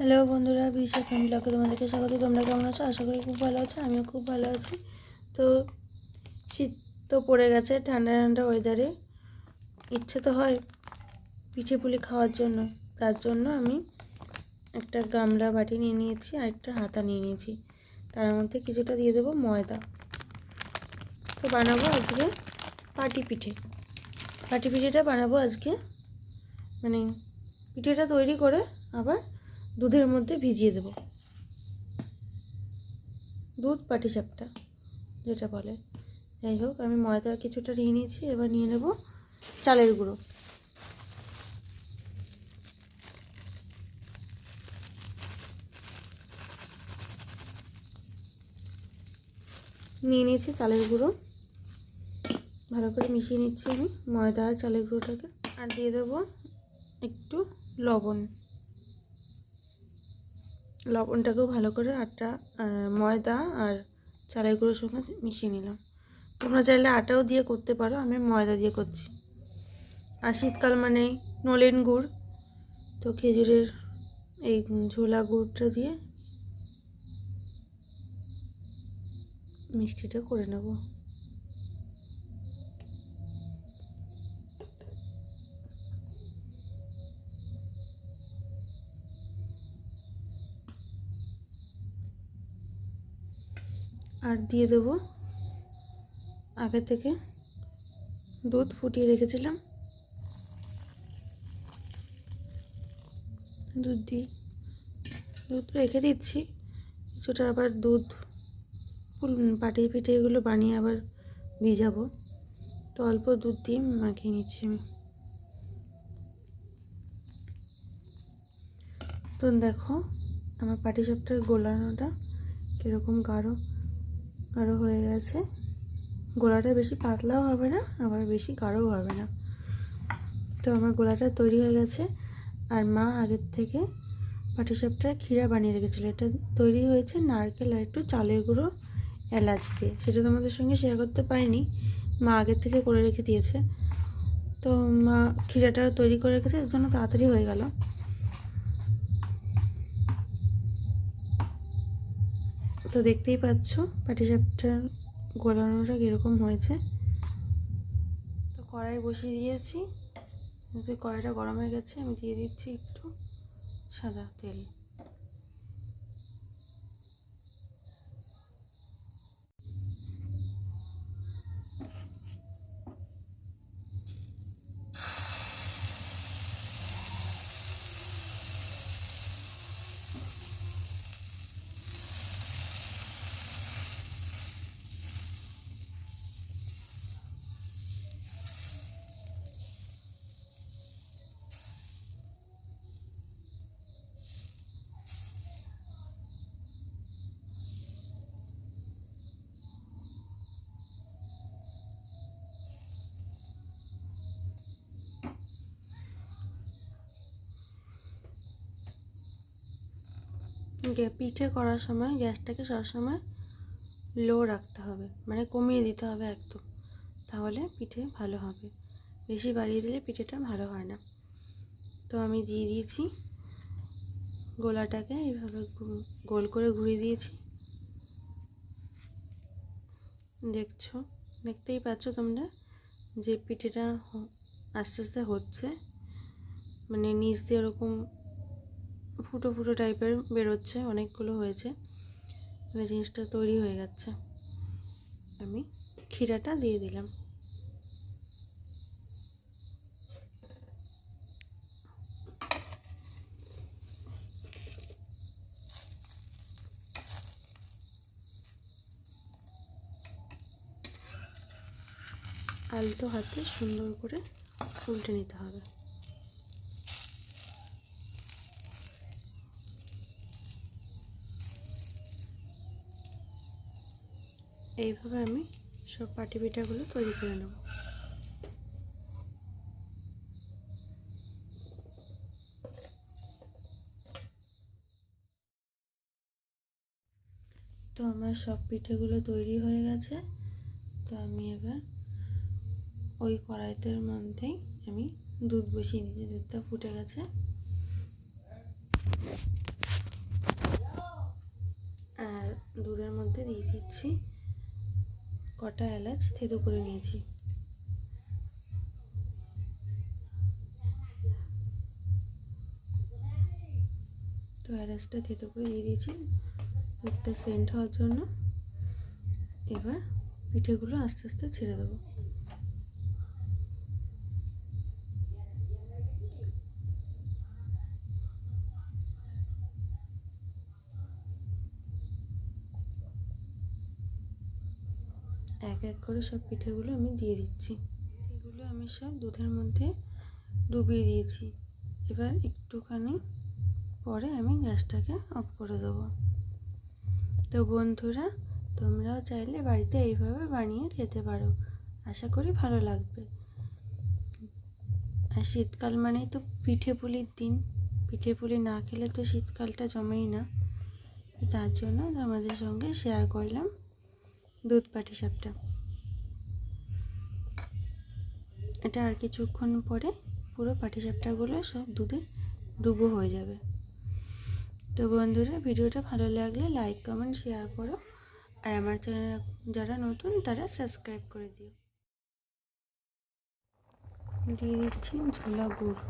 Hello বন্ধুরা বিশ্বাস ব্লগে তোমাদেরকে স্বাগত। তোমরা কেমন আছো? আশা করি খুব ভালো আছো, আমিও খুব ভালো আছি। তো শীত তো পড়ে গেছে ঠান্ডা ঠান্ডা ওয়েদারে ইচ্ছে তো হয় পিঠে পুলি খাওয়ার জন্য। তার জন্য আমি একটা গামলা বাটি নিয়ে নিয়েছি আর একটা হাতা নিয়ে নিয়েছি। তার মধ্যে কিছুটা দিয়ে দেবো ময়দা। তো বানাবো আজকে পাটি পিঠে। পাটি পিঠেটা বানাবো আজকে। মানে পিঠেটা তৈরি করে আবার দুধের মধ্যে ভিজিয়ে দেব। দুধ পাটিসাপটা, যেটা বলে। যাই হোক, আমি ময়দা কিছুটা নিয়ে নিয়েছি, এবার নিয়ে নেব চালের গুঁড়ো। নিয়ে নিয়েছি চালের গুঁড়ো। ভালো করে মিশিয়ে নিচ্ছি আমি ময়দা আর চালের গুঁড়োটাকে। আর দিয়ে দেবো একটু লবণ। লবণটাকেও ভালো করে আটা ময়দা আর চালের গুঁড়োর সঙ্গে মিশিয়ে নিলাম। তোমরা চাইলে আটাও দিয়ে করতে পারো, আমি ময়দা দিয়ে করছি। আর শীতকাল মানে নলেন গুড়, তো খেজুরের এই ঝোলা গুড়টা দিয়ে মিষ্টিটা করে নেব। আর দিয়ে দেবো। আগে থেকে দুধ ফুটিয়ে রেখেছিলাম। দুধ দিই। দুধ রেখে দিচ্ছি। কিছুটা আবার দুধ পাটিয়ে পিঠে এগুলো বানিয়ে আবার ভিজাবো। তো অল্প দুধ দিয়ে মাখিয়ে নিচ্ছি আমি। তো দেখো, আমার পাটি পাটিসাপটার গোলানোটা কীরকম গাঢ়। গাঢ় হয়ে গেছে। গোলাটা বেশি পাতলাও হবে না, আবার বেশি গাঢ়ও হবে না। তো আমার গোলাটা তৈরি হয়ে গেছে। আর মা আগের থেকে পাটিসাপটার ক্ষীরা বানিয়ে রেখেছিলো। এটা তৈরি হয়েছে নারকেল আর একটু চালের গুঁড়ো, এলাচ দিয়ে। সেটা তোমাদের সঙ্গে শেয়ার করতে পারিনি। মা আগের থেকে করে রেখে দিয়েছে। তো মা ক্ষীরাটা তৈরি করে রেখেছে, এর জন্য তাড়াতাড়ি হয়ে গেল। তো দেখতেই পাচ্ছ পাটিসাপটার গোলানোটা কীরকম হয়েছে। তো কড়াই বসিয়ে দিয়েছি। কড়াইটা গরম হয়ে গেছে, আমি দিয়ে দিচ্ছি একটু সাদা তেল। পিঠে করার সময় গ্যাসটাকে সবসময় লো রাখতে হবে। মানে কমিয়ে দিতে হবে একদম। তাহলে পিঠে ভালো হবে। বেশি বাড়িয়ে দিলে পিঠেটা ভালো হয় না। তো আমি দিয়ে দিয়েছি। গোলাটাকে এইভাবে গোল করে ঘুরিয়ে দিয়েছি। দেখছ? দেখতেই পাচ্ছ তোমরা যে পিঠেটা আস্তে আস্তে হচ্ছে। মানে নিচ দিয়ে ওরকম ফুটো ফুটো টাইপের বেরোচ্ছে, অনেকগুলো হয়েছে। মানে জিনিসটা তৈরি হয়ে যাচ্ছে আমি ক্ষীরাটা দিয়ে দিলাম। আলতো হাতে সুন্দর করে উল্টে নিতে হবে। এইভাবে আমি সব পাটি পিঠাগুলো তৈরি করে নেব। তো আমার সব পিঠেগুলো তৈরি হয়ে গেছে। তো আমি এবার ওই কড়াইতের মধ্যেই আমি দুধ বসিয়ে নিয়েছি দুধটা ফুটে গেছে। আর দুধের মধ্যে দিয়ে দিচ্ছি কটা এলাচ থেতো করে নিয়েছি। তো এলাচটা থেতো করে দিয়ে দিয়েছি। একটা সেন্ট হওয়ার জন্য। এবার পিঠেগুলো আস্তে আস্তে ছেড়ে দেবো। এক এক করে সব পিঠেগুলো আমি দিয়ে দিচ্ছি। এগুলো আমি সব দুধের মধ্যে ডুবিয়ে দিয়েছি। এবার একটুখানি পরে আমি গ্যাসটাকে অফ করে দেবো। তো বন্ধুরা, তোমরাও চাইলে বাড়িতে এইভাবে বানিয়ে খেতে পারো। আশা করি ভালো লাগবে। আর শীতকাল মানেই তো পিঠে পুলির দিন। পিঠে পুলি না খেলে তো শীতকালটা জমেই না। তার জন্য আমাদের সঙ্গে শেয়ার করলাম। দুধ পাটি সাপটা। এটা আর কিছুক্ষণ পরে পুরো পাটিসাপটাগুলো সব দুধে ডুবো হয়ে যাবে। তো বন্ধুরা, ভিডিওটা ভালো লাগলে লাইক, কমেন্ট, শেয়ার করো। আর আমার চ্যানেল যারা নতুন, তারা সাবস্ক্রাইব করে দিও। দিয়ে দিচ্ছি ঝোলা গুড়।